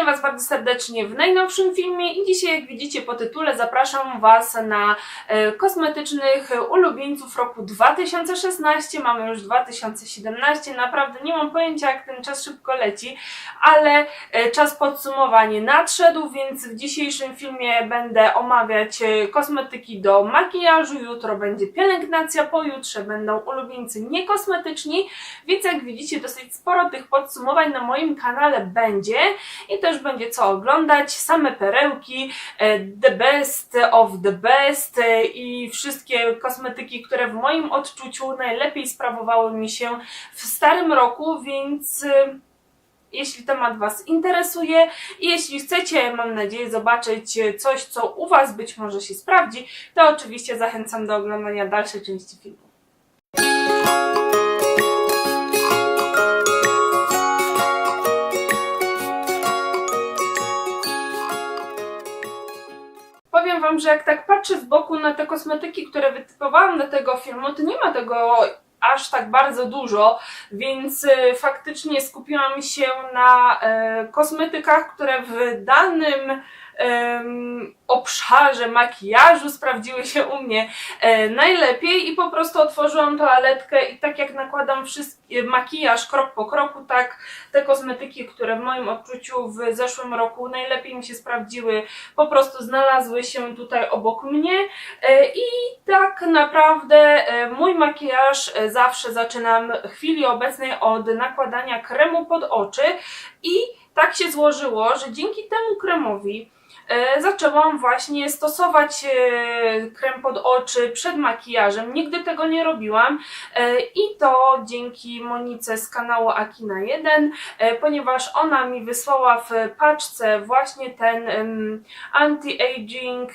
Witam Was bardzo serdecznie w najnowszym filmie i dzisiaj, jak widzicie po tytule, zapraszam Was na e, kosmetycznych ulubieńców roku 2016. Mamy już 2017. Naprawdę nie mam pojęcia, jak ten czas szybko leci, ale e, czas podsumowania nadszedł, więc w dzisiejszym filmie będę omawiać e, kosmetyki do makijażu. Jutro będzie pielęgnacja, pojutrze będą ulubieńcy niekosmetyczni, więc jak widzicie, dosyć sporo tych podsumowań na moim kanale będzie i też będzie co oglądać, same perełki, e, the best of the best e, i wszystkie kosmetyki, które w moim odczuciu najlepiej sprawowały mi się w starym roku, więc e, jeśli temat Was interesuje i jeśli chcecie, mam nadzieję, zobaczyć coś, co u Was być może się sprawdzi, to oczywiście zachęcam do oglądania dalszej części filmu. Że jak tak patrzę z boku na te kosmetyki, które wytypowałam do tego filmu, to nie ma tego aż tak bardzo dużo, więc y, faktycznie skupiłam się na e, kosmetykach, które w danym obszarze makijażu sprawdziły się u mnie e, najlepiej i po prostu otworzyłam toaletkę i tak jak nakładam wszystkie, makijaż krok po kroku, tak te kosmetyki, które w moim odczuciu w zeszłym roku najlepiej mi się sprawdziły, po prostu znalazły się tutaj obok mnie. E, i tak naprawdę e, mój makijaż e, zawsze zaczynam w chwili obecnej od nakładania kremu pod oczy. I tak się złożyło, że dzięki temu kremowi zaczęłam właśnie stosować e, krem pod oczy przed makijażem. Nigdy tego nie robiłam. E, i to dzięki Monice z kanału Akina 1, e, ponieważ ona mi wysłała w paczce właśnie ten anti-aging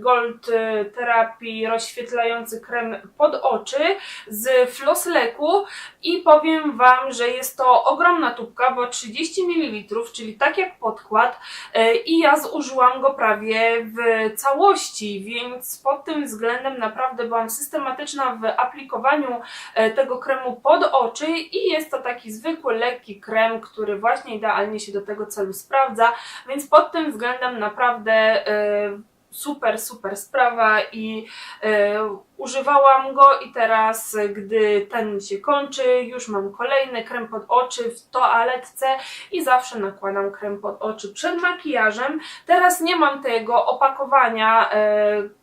gold e, terapii rozświetlający krem pod oczy z Flossleku i powiem Wam, że jest to ogromna tubka, bo 30 ml, czyli tak jak podkład. E, i ja zużyłam go prawie w całości, więc pod tym względem naprawdę byłam systematyczna w aplikowaniu e, tego kremu pod oczy i jest to taki zwykły, lekki krem, który właśnie idealnie się do tego celu sprawdza, więc pod tym względem naprawdę e, super, super sprawa i e, używałam go i teraz, gdy ten się kończy, już mam kolejny krem pod oczy w toaletce i zawsze nakładam krem pod oczy przed makijażem. Teraz nie mam tego opakowania. E,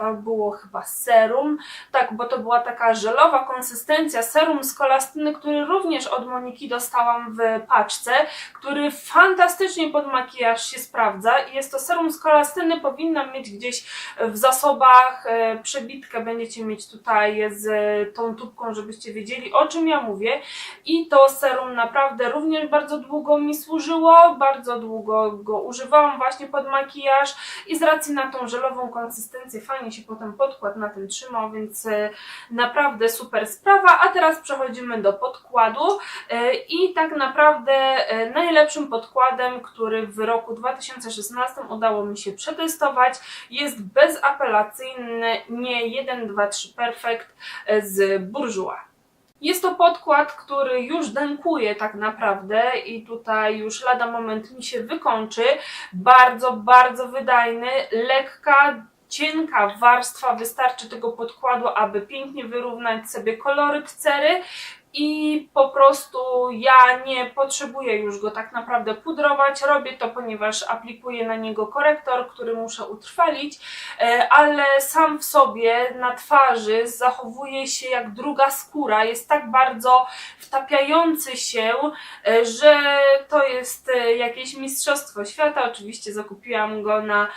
to było chyba serum, tak, bo to była taka żelowa konsystencja, serum z kolastyny, który również od Moniki dostałam w paczce, który fantastycznie pod makijaż się sprawdza. I jest to serum z kolastyny, powinnam mieć gdzieś w zasobach, e, przebitkę będziecie mieć tutaj z tą tubką, żebyście wiedzieli o czym ja mówię. I to serum naprawdę również bardzo długo mi służyło, bardzo długo go używałam właśnie pod makijaż. I z racji na tą żelową konsystencję fajnie się potem podkład na tym trzymał, więc e, naprawdę super sprawa. A teraz przechodzimy do podkładu e, i tak naprawdę e, najlepszym podkładem, który w roku 2016 udało mi się przetestować jest bezapelacyjny nie 1, 2, 3 Perfect z Bourjois. Jest to podkład, który już dękuje tak naprawdę i tutaj już lada moment mi się wykończy. Bardzo, bardzo wydajny, lekka, cienka warstwa wystarczy tego podkładu, aby pięknie wyrównać sobie koloryt cery. I po prostu ja nie potrzebuję już go tak naprawdę pudrować. Robię to, ponieważ aplikuję na niego korektor, który muszę utrwalić, e, ale sam w sobie na twarzy zachowuje się jak druga skóra. Jest tak bardzo wtapiający się, e, że to jest e, jakieś mistrzostwo świata. Oczywiście zakupiłam go na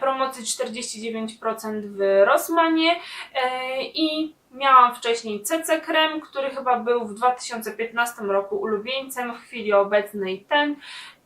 promocji 49% w Rossmanie e, i Miałam wcześniej CC Krem, który chyba był w 2015 roku ulubieńcem, w chwili obecnej ten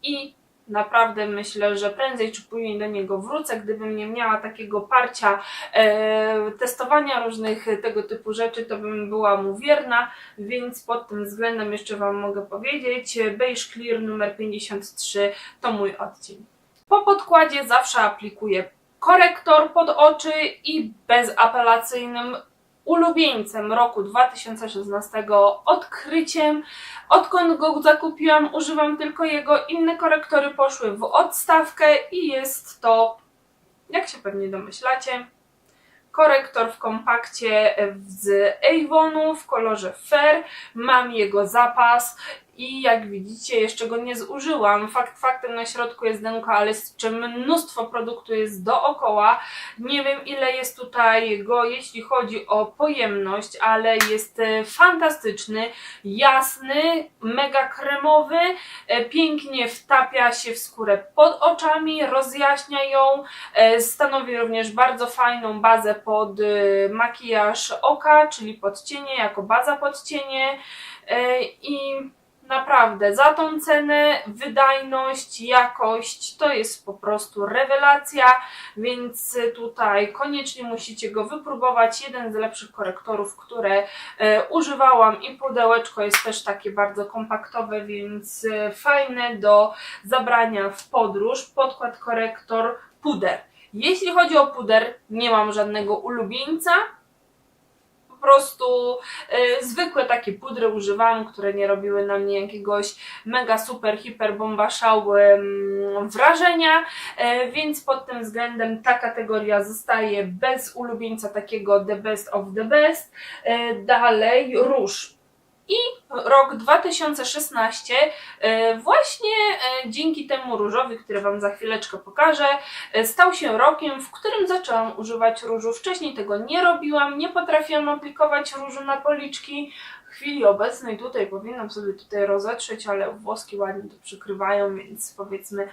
i naprawdę myślę, że prędzej czy później do niego wrócę, gdybym nie miała takiego parcia e, testowania różnych tego typu rzeczy, to bym była mu wierna, więc pod tym względem jeszcze Wam mogę powiedzieć, Beige Clear numer 53 to mój odcień. Po podkładzie zawsze aplikuję korektor pod oczy i bezapelacyjnym ulubieńcem roku 2016, odkryciem. Odkąd go zakupiłam, używam tylko jego. Inne korektory poszły w odstawkę i jest to, jak się pewnie domyślacie, korektor w kompakcie z Avonu w kolorze Fair. Mam jego zapas i jak widzicie jeszcze go nie zużyłam. Fakt faktem na środku jest denka, ale jeszcze mnóstwo produktu jest dookoła. Nie wiem ile jest tutaj go, jeśli chodzi o pojemność, ale jest e, fantastyczny, jasny, mega kremowy, e, pięknie wtapia się w skórę pod oczami, rozjaśnia ją, e, stanowi również bardzo fajną bazę pod makijaż oka, czyli pod cienie, jako baza pod cienie i naprawdę za tą cenę, wydajność, jakość to jest po prostu rewelacja, więc tutaj koniecznie musicie go wypróbować. Jeden z lepszych korektorów, które e, używałam i pudełeczko jest też takie bardzo kompaktowe, więc e, fajne do zabrania w podróż. Podkład korektor puder. Jeśli chodzi o puder, nie mam żadnego ulubieńca prostu y, zwykłe takie pudry używałam, które nie robiły na mnie jakiegoś mega super hiper bomba wrażenia, y, więc pod tym względem ta kategoria zostaje bez ulubieńca takiego the best of the best. Y, dalej róż. I rok 2016 e, właśnie e, dzięki temu różowi, który Wam za chwileczkę pokażę, e, stał się rokiem, w którym zaczęłam używać różu. Wcześniej tego nie robiłam, nie potrafiłam aplikować różu na policzki. W chwili obecnej tutaj powinnam sobie tutaj rozetrzeć, ale włoski ładnie to przykrywają, więc powiedzmy,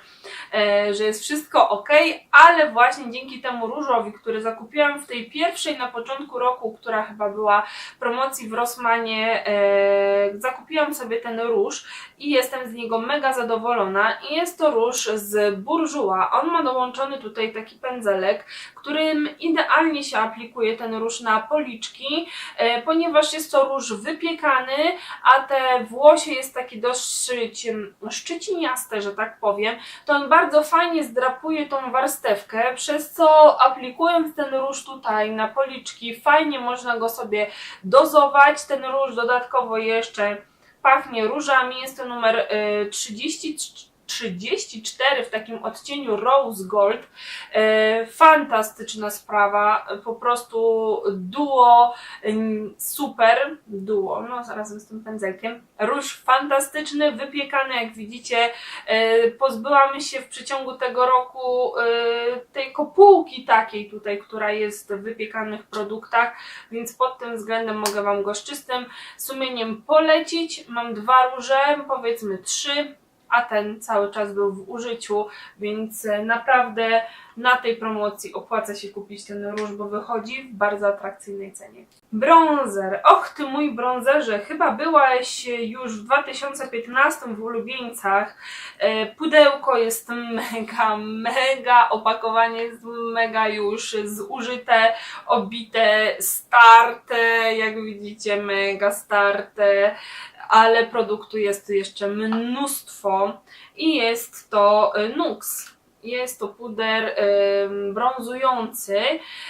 że jest wszystko ok, ale właśnie dzięki temu różowi, który zakupiłam w tej pierwszej na początku roku, która chyba była promocji w Rossmanie, zakupiłam sobie ten róż i jestem z niego mega zadowolona. I jest to róż z Bourjois. On ma dołączony tutaj taki pędzelek, którym idealnie się aplikuje ten róż na policzki, e, ponieważ jest to róż wypiekany, a te włosie jest takie dosyć szczyciniaste, że tak powiem, to on bardzo fajnie zdrapuje tą warstewkę, przez co aplikując ten róż tutaj na policzki, fajnie można go sobie dozować. Ten róż dodatkowo jeszcze pachnie różami. Jest to numer y, 30, 34 w takim odcieniu Rose Gold. E, fantastyczna sprawa, po prostu duo, super duo, no razem z tym pędzelkiem. Róż fantastyczny, wypiekany, jak widzicie. E, pozbyłam się w przeciągu tego roku e, tej kopułki takiej tutaj, która jest w wypiekanych produktach, więc pod tym względem mogę Wam go z czystym sumieniem polecić. Mam dwa róże, powiedzmy trzy a ten cały czas był w użyciu, więc e, naprawdę na tej promocji opłaca się kupić ten róż, bo wychodzi w bardzo atrakcyjnej cenie. Bronzer. Och, ty mój bronzerze, chyba byłaś już w 2015 w ulubieńcach. E, pudełko jest mega, mega, opakowanie jest mega już zużyte, obite, starte, jak widzicie, mega starte ale produktu jest jeszcze mnóstwo i jest to y, Nux. Jest to puder brązujący,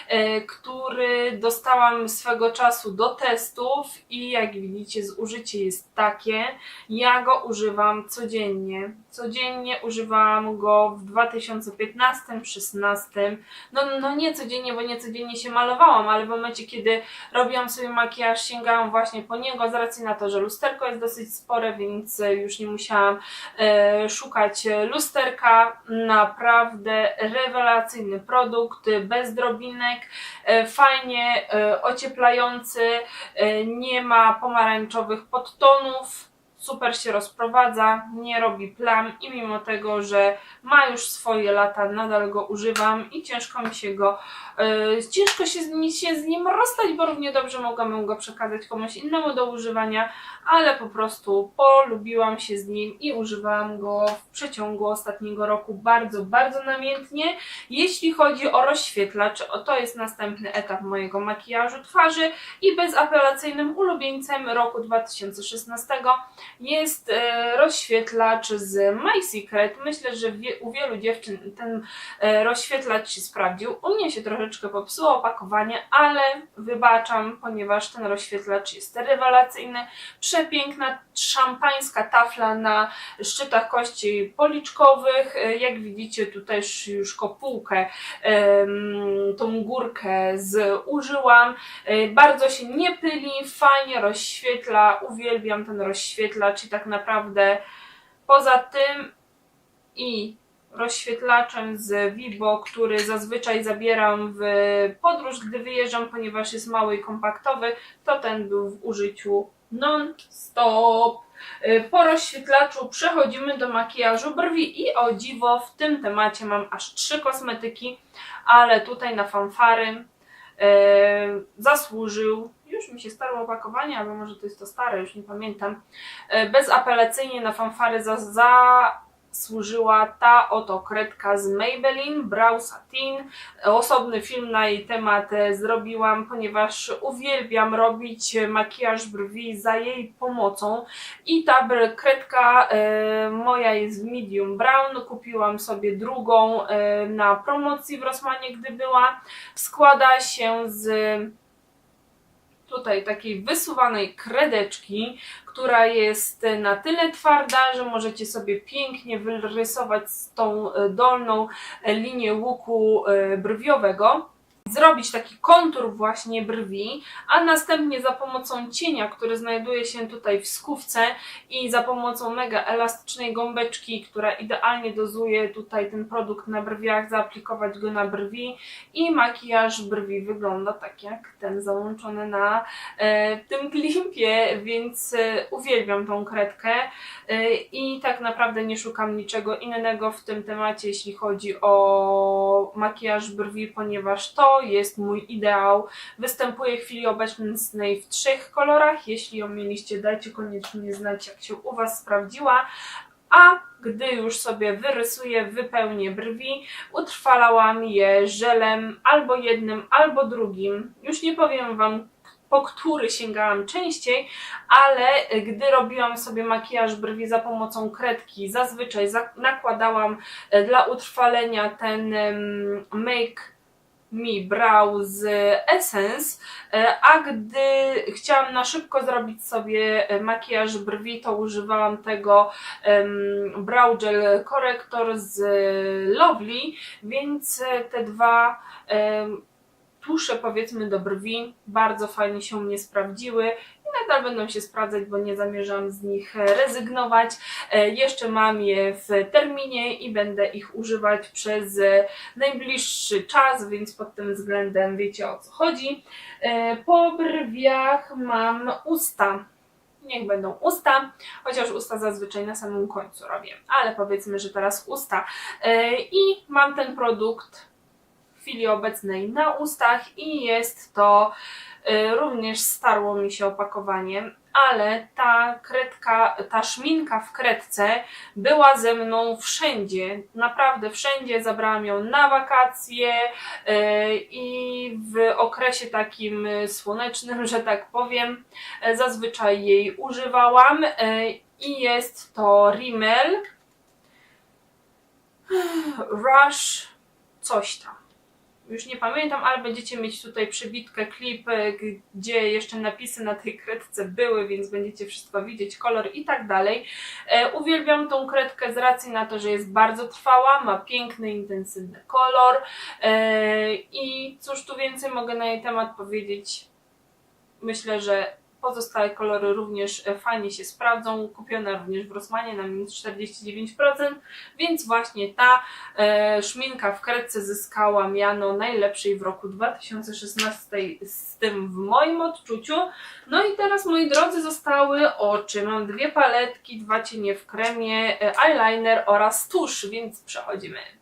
e, który dostałam swego czasu do testów i jak widzicie zużycie jest takie. Ja go używam codziennie. Codziennie używałam go w 2015-16. No, no nie codziennie, bo nie codziennie się malowałam, ale w momencie kiedy robiłam sobie makijaż sięgałam właśnie po niego z racji na to, że lusterko jest dosyć spore, więc już nie musiałam e, szukać lusterka. Naprawdę rewelacyjny produkt, bez drobinek, e, fajnie e, ocieplający, e, nie ma pomarańczowych podtonów super się rozprowadza, nie robi plam i mimo tego, że ma już swoje lata, nadal go używam i ciężko mi się go, ciężko się, mi się z nim rozstać, bo równie dobrze mogłabym go przekazać komuś innemu do używania, ale po prostu polubiłam się z nim i używałam go w przeciągu ostatniego roku bardzo, bardzo namiętnie. Jeśli chodzi o rozświetlacz, to jest następny etap mojego makijażu twarzy i bezapelacyjnym ulubieńcem roku 2016 jest e, rozświetlacz z My Secret. Myślę, że u wielu dziewczyn ten e, rozświetlacz się sprawdził. U mnie się troszeczkę popsuło opakowanie, ale wybaczam, ponieważ ten rozświetlacz jest rewelacyjny. Przepiękna szampańska tafla na szczytach kości policzkowych. E, Jak widzicie, tutaj już- kopułkę, tą górkę zużyłam. E, Bardzo się nie pyli, fajnie rozświetla, uwielbiam ten rozświetlacz i tak naprawdę poza tym i rozświetlaczem z Vibo, który zazwyczaj zabieram w podróż, gdy wyjeżdżam, ponieważ jest mały i kompaktowy, to ten był w użyciu non-stop. Y, Po rozświetlaczu przechodzimy do makijażu brwi i o dziwo w tym temacie mam aż trzy kosmetyki, ale tutaj na fanfary e, zasłużył, już mi się starło opakowanie, albo może to jest to stare, już nie pamiętam, e, bezapelacyjnie na fanfary za, zasłużyła ta oto kredka z Maybelline Brow Satin. Osobny film na jej temat e, zrobiłam, ponieważ uwielbiam robić e, makijaż brwi za jej pomocą i ta kredka e, moja jest w medium brown, kupiłam sobie drugą na promocji w Rossmanie, gdy była. Składa się z tutaj takiej wysuwanej kredeczki, która jest na tyle twarda, że możecie sobie pięknie wyrysować tą e, dolną e, linię łuku e, brwiowego. Zrobić taki kontur właśnie brwi, a następnie za pomocą cienia, który znajduje się tutaj w skówce i za pomocą mega elastycznej gąbeczki, która idealnie dozuje tutaj ten produkt na brwiach, zaaplikować go na brwi i makijaż brwi wygląda tak jak ten załączony na e, tym klimpie, więc e, uwielbiam tą kredkę e, i tak naprawdę nie szukam niczego innego w tym temacie, jeśli chodzi o makijaż brwi, ponieważ to jest mój ideał. Występuje w chwili obecnej w trzech kolorach. Jeśli ją mieliście, dajcie koniecznie znać, jak się u Was sprawdziła. A gdy już sobie wyrysuję, wypełnię brwi, utrwalałam je żelem albo jednym, albo drugim. Już nie powiem Wam, po który sięgałam częściej, ale gdy robiłam sobie makijaż brwi za pomocą kredki, zazwyczaj za- nakładałam e, dla utrwalenia ten Make Me Brow z Essence, e, a gdy chciałam na szybko zrobić sobie e, makijaż brwi, to używałam tego Brow Gel Corrector z Lovely, więc e, te dwa tusze powiedzmy do brwi bardzo fajnie się mnie sprawdziły nadal będą się sprawdzać, bo nie zamierzam z nich e, rezygnować. E, Jeszcze mam je w terminie i będę ich używać przez najbliższy czas, więc pod tym względem wiecie o co chodzi. E, Po brwiach mam usta. Niech będą usta, chociaż usta zazwyczaj na samym końcu robię, ale powiedzmy, że teraz usta. I mam ten produkt chwili obecnej na ustach i jest to y, również starło mi się opakowanie, ale ta kredka, ta szminka w kredce była ze mną wszędzie, naprawdę wszędzie, zabrałam ją na wakacje y, i w okresie takim y, słonecznym, że tak powiem, zazwyczaj jej używałam i jest to Rimmel. Rush coś tam już nie pamiętam, ale będziecie mieć tutaj przybitkę, klip, gdzie jeszcze napisy na tej kredce były, więc będziecie wszystko widzieć, kolor i tak dalej. E, uwielbiam tą kredkę z racji na to, że jest bardzo trwała, ma piękny, intensywny kolor e, i cóż tu więcej mogę na jej temat powiedzieć. Myślę, że pozostałe kolory również e, fajnie się sprawdzą. Kupiona również w Rossmanie na minus 49%, więc właśnie ta e, szminka w kredce zyskała miano najlepszej w roku 2016 z tym w moim odczuciu. No i teraz moi drodzy zostały oczy. Mam dwie paletki, dwa cienie w kremie, e, eyeliner oraz tusz, więc przechodzimy.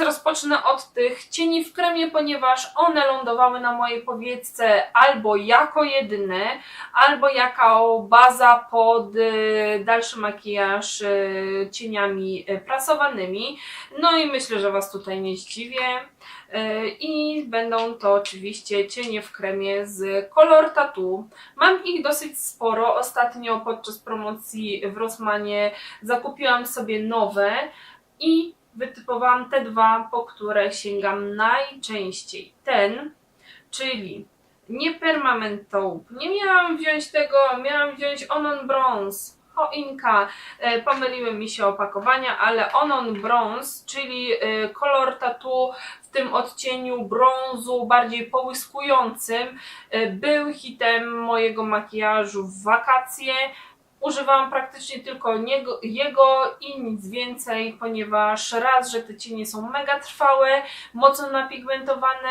Rozpocznę od tych cieni w kremie, ponieważ one lądowały na mojej powiedzce albo jako jedyne, albo jako baza pod y, dalszy makijaż y, cieniami y, prasowanymi. No i myślę, że Was tutaj nie zdziwię. I będą to oczywiście cienie w kremie z Color Tattoo. Mam ich dosyć sporo. Ostatnio podczas promocji w Rossmanie zakupiłam sobie nowe i wytypowałam te dwa, po które sięgam najczęściej. Ten, czyli nie Permanent Taupe. Nie miałam wziąć tego, miałam wziąć Onon Bronze. Choinka, e, pomyliły mi się opakowania, ale Onon Bronze, czyli e, kolor tattoo w tym odcieniu brązu, bardziej połyskującym, e, był hitem mojego makijażu w wakacje. Używałam praktycznie tylko niego, jego i nic więcej, ponieważ raz, że te cienie są mega trwałe, mocno napigmentowane,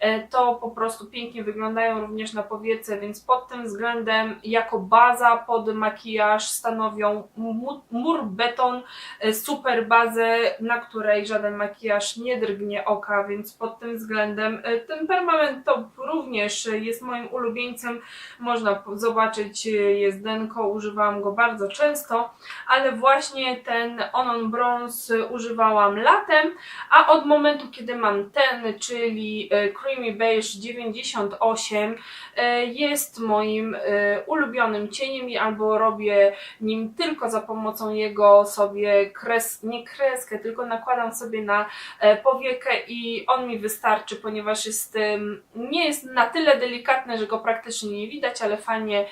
e, to po prostu pięknie wyglądają również na powiece, więc pod tym względem jako baza pod makijaż stanowią mu- mur beton, e, super bazę, na której żaden makijaż nie drgnie oka, więc pod tym względem e, ten permanent top również jest moim ulubieńcem. Można zobaczyć, jest denko, używałam go bardzo często, ale właśnie ten Onon Bronze używałam latem, a od momentu, kiedy mam ten, czyli e, Creamy Beige 98, e, jest moim e, ulubionym cieniem i albo robię nim tylko za pomocą jego sobie kres, nie kreskę, tylko nakładam sobie na powiekę i on mi wystarczy, ponieważ jest, nie jest na tyle delikatny, że go praktycznie nie widać, ale fajnie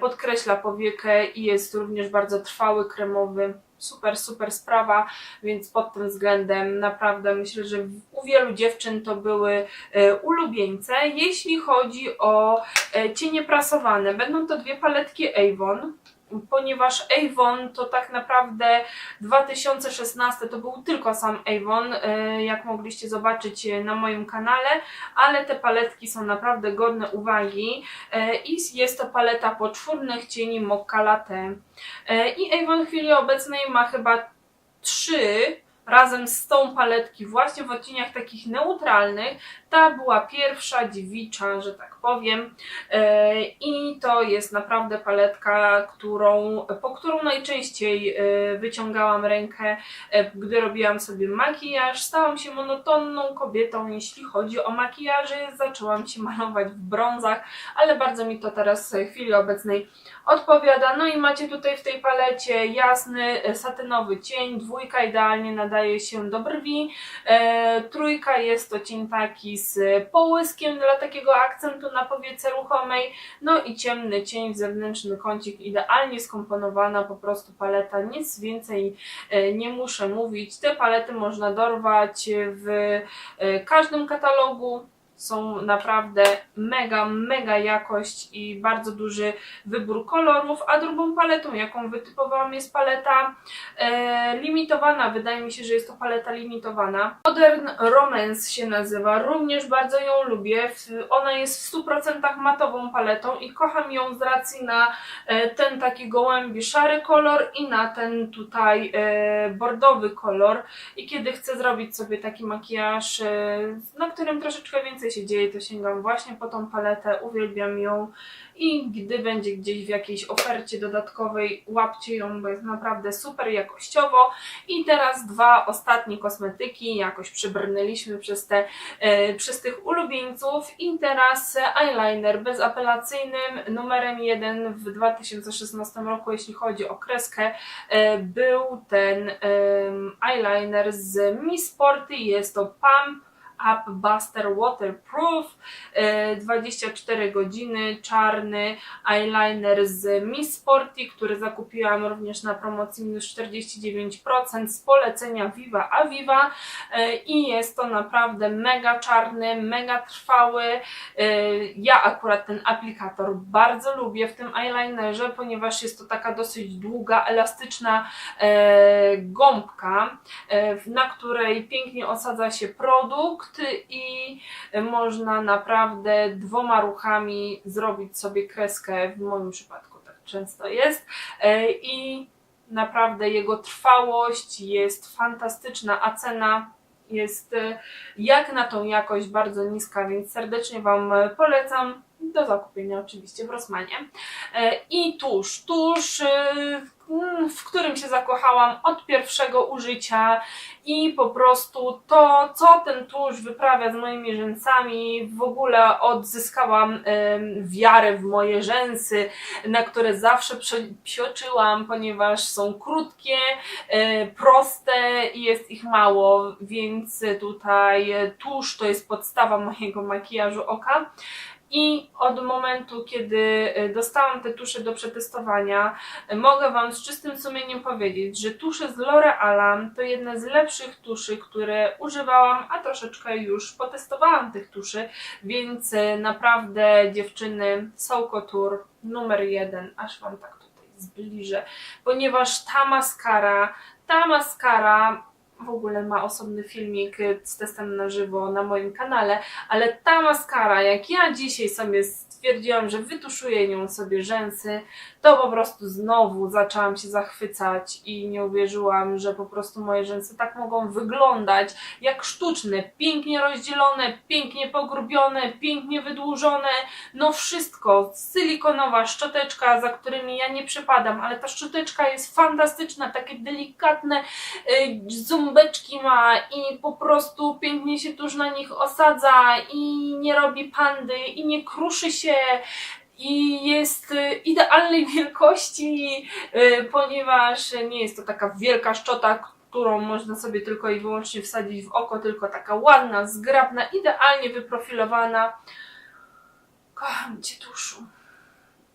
podkreśla powiekę i jest również bardzo trwały, kremowy. Super, super sprawa, więc pod tym względem naprawdę myślę, że u wielu dziewczyn to były e, ulubieńce. Jeśli chodzi o e, cienie prasowane, będą to dwie paletki Avon, ponieważ Avon to tak naprawdę 2016 to był tylko sam Avon, e, jak mogliście zobaczyć e, na moim kanale, ale te paletki są naprawdę godne uwagi e, i jest to paleta poczwórnych cieni Mokka Latte. I Avon w chwili obecnej ma chyba trzy razem z tą paletki właśnie w odcieniach takich neutralnych. Ta była pierwsza, dziewicza, że tak powiem. E, I to jest naprawdę paletka, którą, po którą najczęściej e, wyciągałam rękę, e, gdy robiłam sobie makijaż. Stałam się monotonną kobietą, jeśli chodzi o makijaże. Zaczęłam się malować w brązach, ale bardzo mi to teraz w chwili obecnej odpowiada. No i macie tutaj w tej palecie jasny, e, satynowy cień, dwójka idealnie nadaje się do brwi, e, trójka jest to cień taki z połyskiem dla takiego akcentu na powiece ruchomej, no i ciemny cień, zewnętrzny kącik, idealnie skomponowana po prostu paleta, nic więcej e, nie muszę mówić. Te palety można dorwać w e, każdym katalogu. Są naprawdę mega, mega jakość i bardzo duży wybór kolorów, a drugą paletą, jaką wytypowałam jest paleta e, limitowana, wydaje mi się, że jest to paleta limitowana. Modern Romance się nazywa, również bardzo ją lubię, ona jest w 100% matową paletą i kocham ją z racji na e, ten taki gołębi szary kolor i na ten tutaj e, bordowy kolor. I kiedy chcę zrobić sobie taki makijaż, e, na którym troszeczkę więcej się dzieje, to sięgam właśnie po tą paletę, uwielbiam ją i gdy będzie gdzieś w jakiejś ofercie dodatkowej, łapcie ją, bo jest naprawdę super jakościowo. I teraz dwa ostatnie kosmetyki, jakoś przybrnęliśmy przez, te, e, przez tych ulubieńców. I teraz eyeliner bezapelacyjnym numerem jeden w 2016 roku, jeśli chodzi o kreskę, e, był ten eyeliner z Miss Sporty, jest to Pump Up Buster Waterproof, e, 24 godziny, czarny eyeliner z Miss Sporty, który zakupiłam również na promocji minus 49% z polecenia Viva Aviva e, i jest to naprawdę mega czarny, mega trwały. E, Ja akurat ten aplikator bardzo lubię w tym eyelinerze, ponieważ jest to taka dosyć długa, elastyczna e, gąbka, e, na której pięknie osadza się produkt i można naprawdę dwoma ruchami zrobić sobie kreskę. W moim przypadku tak często jest. E, I naprawdę jego trwałość jest fantastyczna, a cena jest e, jak na tą jakość bardzo niska, więc serdecznie Wam polecam. Do zakupienia oczywiście w Rossmanie. E, I e, mm, w którym się zakochałam od pierwszego użycia i po prostu to, co ten tusz wyprawia z moimi rzęsami, w ogóle odzyskałam wiarę w moje rzęsy, na które zawsze psioczyłam, ponieważ są krótkie, e, proste i jest ich mało, więc tutaj tusz to jest podstawa mojego makijażu oka. I od momentu, kiedy e, dostałam te tusze do przetestowania, e, mogę Wam z czystym sumieniem powiedzieć, że tusze z L'Oreala to jedne z lepszych tuszy, które używałam, a troszeczkę już potestowałam tych tuszy, więc e, naprawdę dziewczyny Soul Couture numer jeden, aż Wam tak tutaj zbliżę, ponieważ ta maskara, ta maskara w ogóle ma osobny filmik y, z testem na żywo na moim kanale, ale ta maskara, jak ja dzisiaj sobie stwierdziłam, że wytuszuję nią sobie rzęsy, to po prostu znowu zaczęłam się zachwycać i nie uwierzyłam, że po prostu moje rzęsy tak mogą wyglądać jak sztuczne, pięknie rozdzielone, pięknie pogrubione, pięknie wydłużone, no wszystko, silikonowa szczoteczka, za którymi ja nie przepadam, ale ta szczoteczka jest fantastyczna, takie delikatne y, ząbeczki ma i po prostu pięknie się tuż na nich osadza i nie robi pandy i nie kruszy się i jest y, idealnej wielkości, y, ponieważ nie jest to taka wielka szczota, którą można sobie tylko i wyłącznie wsadzić w oko, tylko taka ładna, zgrabna, idealnie wyprofilowana. Kocham Cię, tuszu.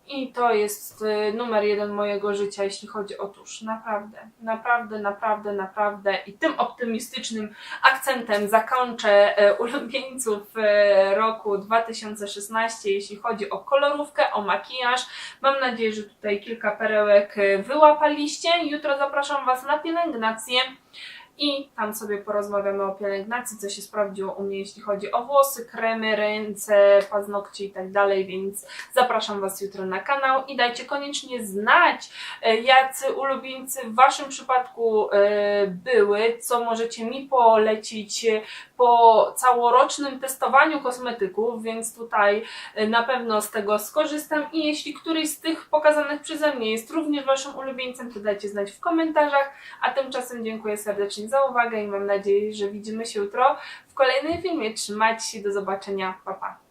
I to jest y, numer jeden mojego życia, jeśli chodzi o tusz. Naprawdę, naprawdę, naprawdę, naprawdę. I tym optymistycznym akcentem zakończę e, ulubieńców e, roku 2016, jeśli chodzi o kolorówkę, o makijaż. Mam nadzieję, że tutaj kilka perełek e, wyłapaliście. Jutro zapraszam Was na pielęgnację. I tam sobie porozmawiamy o pielęgnacji, co się sprawdziło u mnie, jeśli chodzi o włosy, kremy, ręce, paznokcie i tak dalej, więc zapraszam Was jutro na kanał i dajcie koniecznie znać, e, jacy ulubieńcy w Waszym przypadku e, były, co możecie mi polecić e, po całorocznym testowaniu kosmetyków, więc tutaj na pewno z tego skorzystam i jeśli któryś z tych pokazanych przeze mnie jest również Waszym ulubieńcem, to dajcie znać w komentarzach, a tymczasem dziękuję serdecznie za uwagę i mam nadzieję, że widzimy się jutro w kolejnym filmie. Trzymajcie się, do zobaczenia, pa pa!